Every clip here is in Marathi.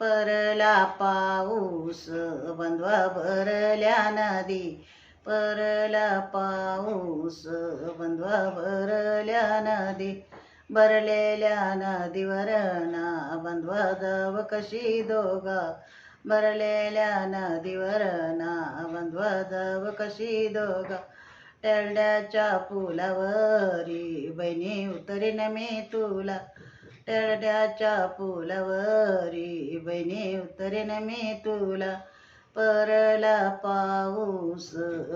परला पाऊस बंधवा भरल्या नदी. परला पाऊस बंधवा भरल्या नदी. भरलेल्या नदीवर ना बंधवा दव कशी दोगा भरलेल्या नदीवर ना बंधवा दव कशी दोगा टेरड्याच्या पुलावरी बहिणी उतरीन मी तुला. टेरड्याच्या पुलावरी बहिणी उतरेन मी तुला. परला पाऊस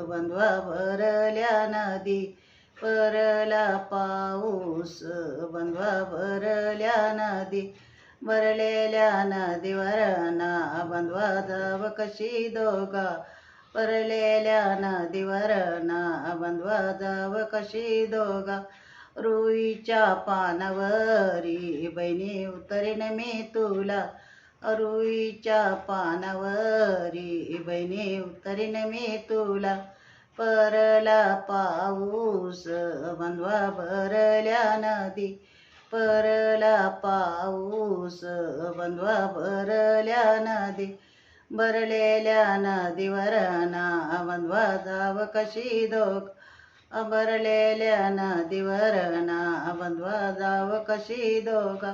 बंधवा भरल्या नदी. परला पाऊस बंधवा भरल्या नदी. भरलेल्या नदीवर ना बंधवा धाव कशी दोघा. परलेल्या नदीवर ना बंधवा धाव कशी दोघा. रुईच्या पानावरी बहिणी उतरेन मी तुला. रुईच्या पानावरी बहिणी उतरेन मी तुला. परला पाऊस बंधवा भरल्या नदी. परला पाऊस बंधवा भरल्या नदी. भरलेल्या नदीवर ना बंधवा जाव कशी दोघ अबरलेल्या नदीवरना बंधवा जाव कशी दोघा?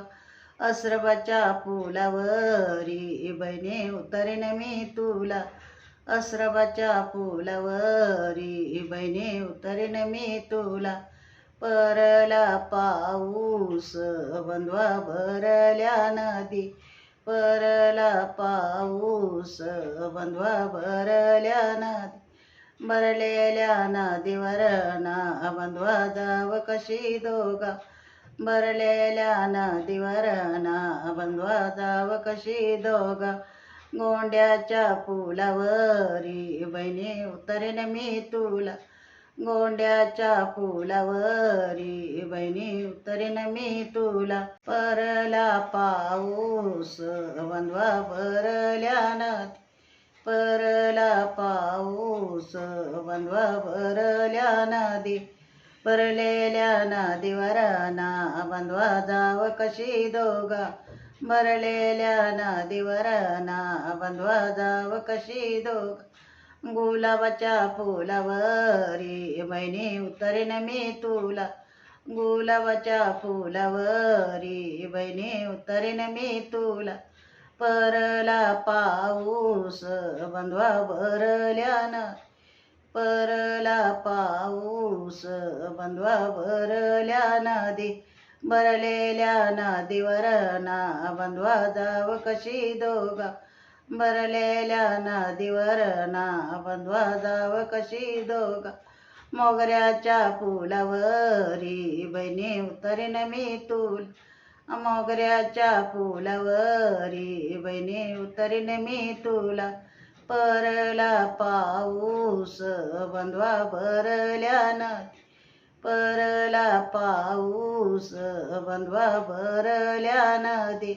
अस्रबाच्या पुलावरी बहिणी उतरेन मी तुला. अस्रबाच्या पुलावरी बहिणी उतरेन मी तुला. परला पाऊस बंधवा भरल्या नदी. परला पाऊस बंधवा भरल्या नदी. भरलेल्या नदीवर ना बंधवा ದೋಗ. कशी दोघा भरलेल्या नदीवर ना बंधवा जाव कशी दोघा गोंड्याच्या पुलावरी बहिणी उतरेन मी तुला गोंड्याच्या फुलावरी बहिणी उतरेन मी तुला परला पाऊस बंधवा भरल्या नदी परला पाऊस बंधवा भरल्या नदी परलेल्या नदीवर ना बंधवा जाव कशी दोगा भरलेल्या नदीवर ना बंधवा जाव कशी दोगा गुलाबाच्या फुलावरी बहिणी उतरेन मी तुला गुलाबाच्या फुलावरी बहिणी उतरेन मी तुला परला पाऊस बंधवा भरल्या परला पाऊस बंधवा भरल्या नदी भरलेल्या नदीवर ना बंधवा जाव कशी दोघा? भरलेल्या नदीवर ना बंधवा जाव कशी दोघा? मोगऱ्याच्या फुलावरी बहिणी उतरेन मी तुल मोगऱ्याच्या फुलावरी बहिणी उतरीन मी तुला. परला पाऊस बंधवा भरल्या न परला पाऊस बंधवा भरल्या नदी.